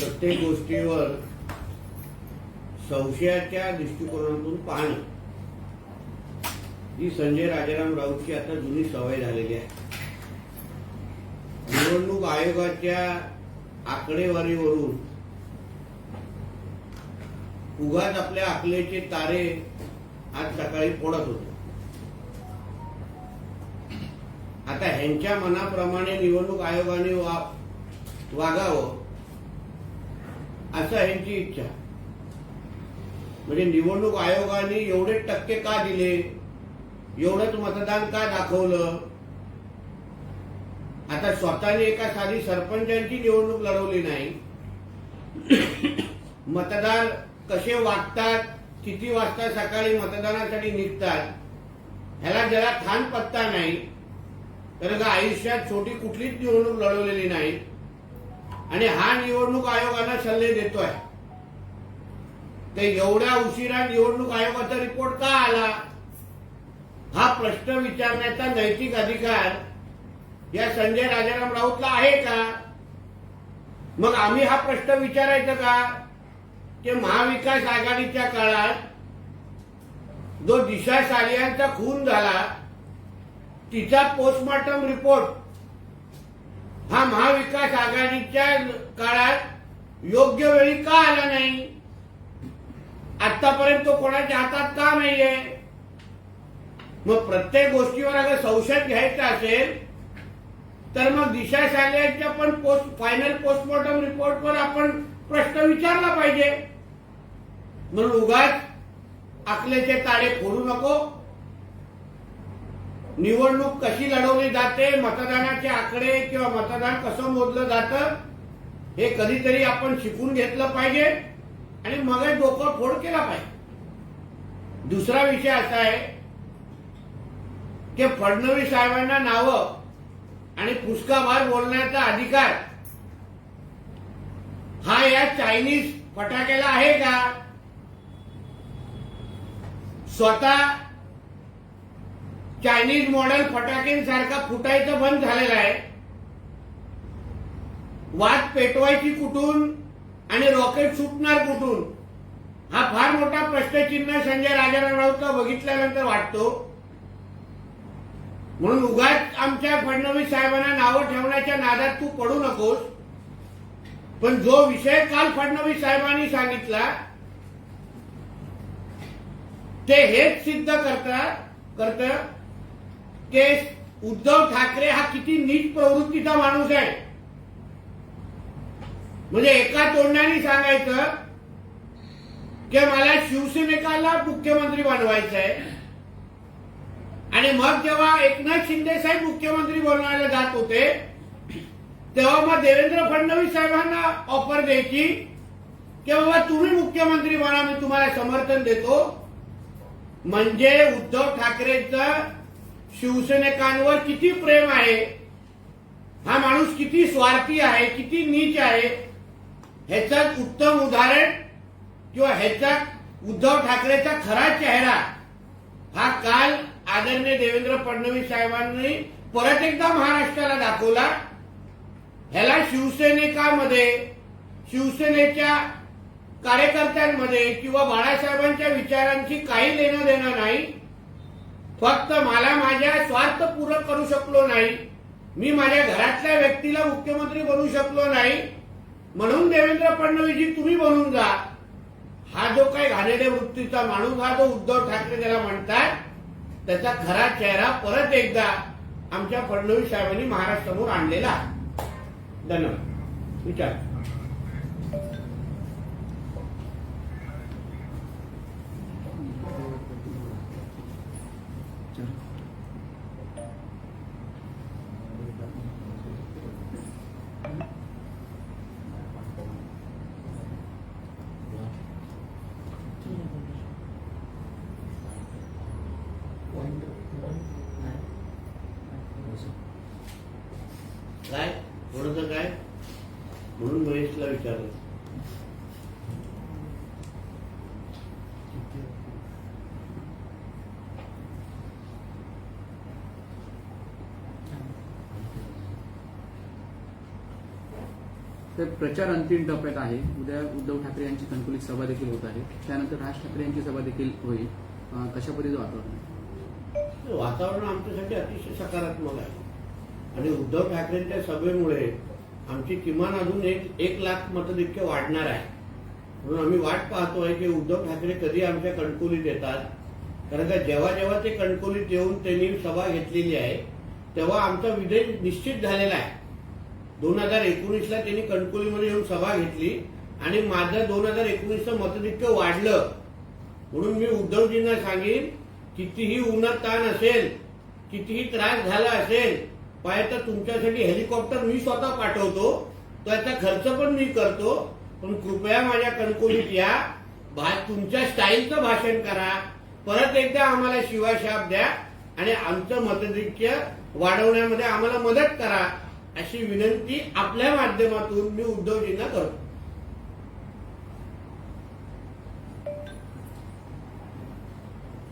प्रत्येक गोष्टीवर संशयाच्या दृष्टिकोनातून पाहणं. ही संजय राजाराम राऊतची आता जुनी सवय झालेली आहे. निवडणूक आयोगाच्या आकडेवारीवरून उगाच आपल्या आकलेचे तारे आज सकाळी फोडत होते. आता ह्यांच्या मनाप्रमाणे निवडणूक आयोगाने वागावं. असं यांची इच्छा. म्हणजे निवडणूक आयोगाने एवढे टक्के का दिले? एवढंच मतदान का दाखवलं? आता स्वतःने एका साधी सरपंचांची निवडणूक लढवली नाही. मतदार कसे वागतात किती वाजता सकाळी मतदानासाठी निघतात ह्याला जरा खान पत्ता नाही. कारण का आयुष्यात छोटी कुठलीच निवडणूक लढवलेली नाही. आणि हा निवडणूक आयोगाला सल्ले देतोय. ते एवढ्या उशिरा निवडणूक आयोगाचा रिपोर्ट का आला? हा प्रश्न विचारण्याचा नैतिक अधिकार या संजय राजाराम राऊतला आहे का? मग आम्ही हा प्रश्न विचारायचा का? की महाविकास आघाडीच्या काळात जो दिशा सालियांचा खून झाला तिचा पोस्टमॉर्टम रिपोर्ट हा महाविकास आघाडीच्या काळात योग्य वेळी का आला नाही? आतापर्यंत तो कोणाच्या हातात का नाहीये? मग प्रत्येक गोष्टीवर अगर संशय घ्यायचा असेल तर मग दिशा सालियांच्या पण पोस्ट फायनल पोस्टमॉर्टम रिपोर्टवर आपण प्रश्न विचारला पाहिजे. म्हणून उगाच आकल्याचे ताळे फोडू नको. निवडणूक कशी लढवली जाते मतदानाचे आकडे किंवा मतदान कसं मोजलं जातं हे कधीतरी आपण शिकून घेतलं पाहिजे आणि मग डोकं फोड केला पाहिजे. दुसरा विषय असा आहे की फडणवीस साहेबांना नावं आणि पुष्काभार बोलण्याचा अधिकार हा या चायनीज फटाक्याला आहे का? स्वतः चायनीज मॉडेल फटाक्यांसारखा फुटायचं बंद झालेलं आहे. वाद पेटवायची कुठून आणि रॉकेट सुटणार कुठून? हा फार मोठा प्रश्नचिन्ह संजय राजाराम राऊतला बघितल्यानंतर वाटतो. म्हणून उगाच आमच्या फडणवीस साहेबांना नावं ठेवण्याच्या नादात तू पडू नकोस. पण जो विषय काल फडणवीस साहेबांनी सांगितला ते हेच सिद्ध करतात करतं की उद्धव ठाकरे हा किती नीट प्रवृत्तीचा माणूस आहे. म्हणजे एका तोंडाने सांगायचं की मला शिवसेनेकाला मुख्यमंत्री बनवायचं आहे आणि मग जेव्हा एकनाथ शिंदे साहेब मुख्यमंत्री बनवायला जात होते तेव्हा मग देवेंद्र फडणवीस साहेबांना ऑफर द्यायची की बाबा तुम्ही मुख्यमंत्री बना मी तुम्हाला समर्थन देतो. म्हणजे उद्धव ठाकरेंचं शिवसैनिकांवर किती प्रेम आहे? हा माणूस किती स्वार्थी आहे किती नीच आहे? ह्याचं उत्तम उदाहरण किंवा ह्याचा उद्धव ठाकरेचा खरा चेहरा हा काल आदरणीय देवेंद्र फडणवीस साहेबांनी परत एकदा महाराष्ट्राला दाखवला. ह्याला शिवसैनिकामध्ये शिवसेनेच्या कार्यकर्त्यांमध्ये किंवा बाळासाहेबांच्या विचारांची काही लेणं देणं नाही. फक्त मला माझ्या स्वार्थ पूर्ण करू शकलो नाही. मी माझ्या घरातल्या व्यक्तीला मुख्यमंत्री बनवू शकलो नाही. म्हणून देवेंद्र फडणवीसजी तुम्ही बनून जा. हा जो काही घाणेरड्या वृत्तीचा माणूस हा जो उद्धव ठाकरे त्याला म्हणतात त्याचा खरा चेहरा परत एकदा आमच्या फडणवीस साहेबांनी महाराष्ट्रासमोर आणलेला धन्यवाद. विचार. काय? थोडस काय? म्हणून महेशला विचारलं. तर प्रचार अंतिम टप्प्यात आहे. उद्या उद्धव ठाकरे यांची कणकुलीत सभा देखील होत आहे. त्यानंतर राज ठाकरे यांची सभा देखील होईल. कशा पद्धतीचं वातावरण आहे? वातावरण आमच्यासाठी अतिशय सकारात्मक आहे. आणि उद्धव ठाकरेंच्या सभेमुळे आमची किमान अजून एक एक लाख मतधिक्य वाढणार आहे. म्हणून आम्ही वाट पाहतोय की उद्धव ठाकरे कधी आमच्या कणकोलीत येतात. कारण का जेव्हा जेव्हा ते कणकोलीत येऊन त्यांनी सभा घेतलेली आहे तेव्हा आमचा विजय निश्चित झालेला आहे. दोन हजार एकोणीसला त्यांनी कणकोलीमध्ये येऊन सभा घेतली आणि माझं दोन हजार एकोणीसचं मतदिक्य वाढलं. म्हणून मी उद्धवजींना सांगेन कितीही उन्हात ताण असेल कितीही त्रास झाला असेल पाय तर तुमच्यासाठी हेलिकॉप्टर मी स्वतः पाठवतो त्याचा खर्च पण मी करतो पण कृपया माझ्या कणकोलीत या भा तुमच्या स्टाईलचं भाषण करा परत एकदा आम्हाला शिवाशाप द्या आणि आमचं मतधिक्य वाढवण्यामध्ये आम्हाला मदत करा अशी विनंती आपल्या माध्यमातून मी उद्धवजींना करतो.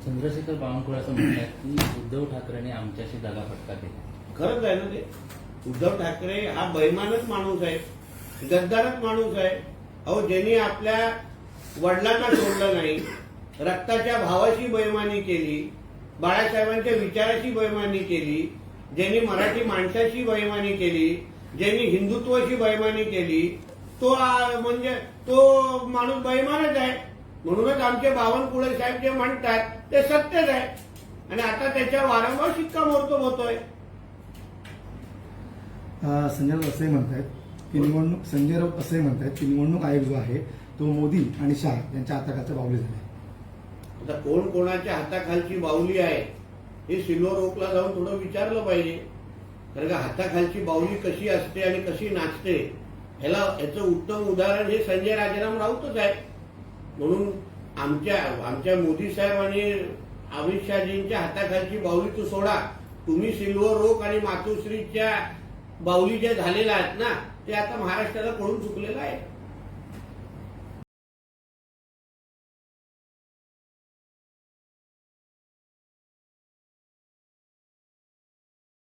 चंद्रशेखर बावनकुळे असं म्हणतात की उद्धव ठाकरेने आमच्याशी दगा फटका केला. खरंच आहे ना ते? उद्धव ठाकरे हा बैमानच माणूस आहे गद्दारच माणूस आहे. अहो ज्यांनी आपल्या वडिलांना सोडलं नाही रक्ताच्या भावाशी बैमानी केली बाळासाहेबांच्या विचाराची बैमानी केली ज्यांनी मराठी माणसाची बैमानी केली ज्यांनी हिंदुत्वाची बैमानी केली तो म्हणजे तो माणूस बैमानच आहे. म्हणूनच आमचे बावनकुळे साहेब जे म्हणतात ते सत्यच आहे. आणि आता त्याच्या वारंवार शिक्कामोर्तब होतोय. संजय राऊत असे म्हणतायत की निवडणूक संजय राऊत असे म्हणतायत की निवडणूक आयोग जो आहे तो मोदी आणि शाह यांच्या हाताखालच्या बावले झाले आता कोण कोणाच्या हाताखालची बाहुली आहे हे सिल्वर ओकला जाऊन थोडं विचारलं पाहिजे. कारण का हाताखालची बाहुली कशी असते आणि कशी नाचते ह्याला याचं उत्तम उदाहरण हे संजय राजाराम राऊतच आहे. म्हणून आमच्या आमच्या मोदी साहेब आणि अमित शहाजींच्या हाताखालची बाहुली तू सोडा. तुम्ही सिल्वर रोक आणि मातोश्रीच्या बाहुली ज्या झालेल्या आहेत ना ते आता महाराष्ट्राला पडून चुकलेलं आहे.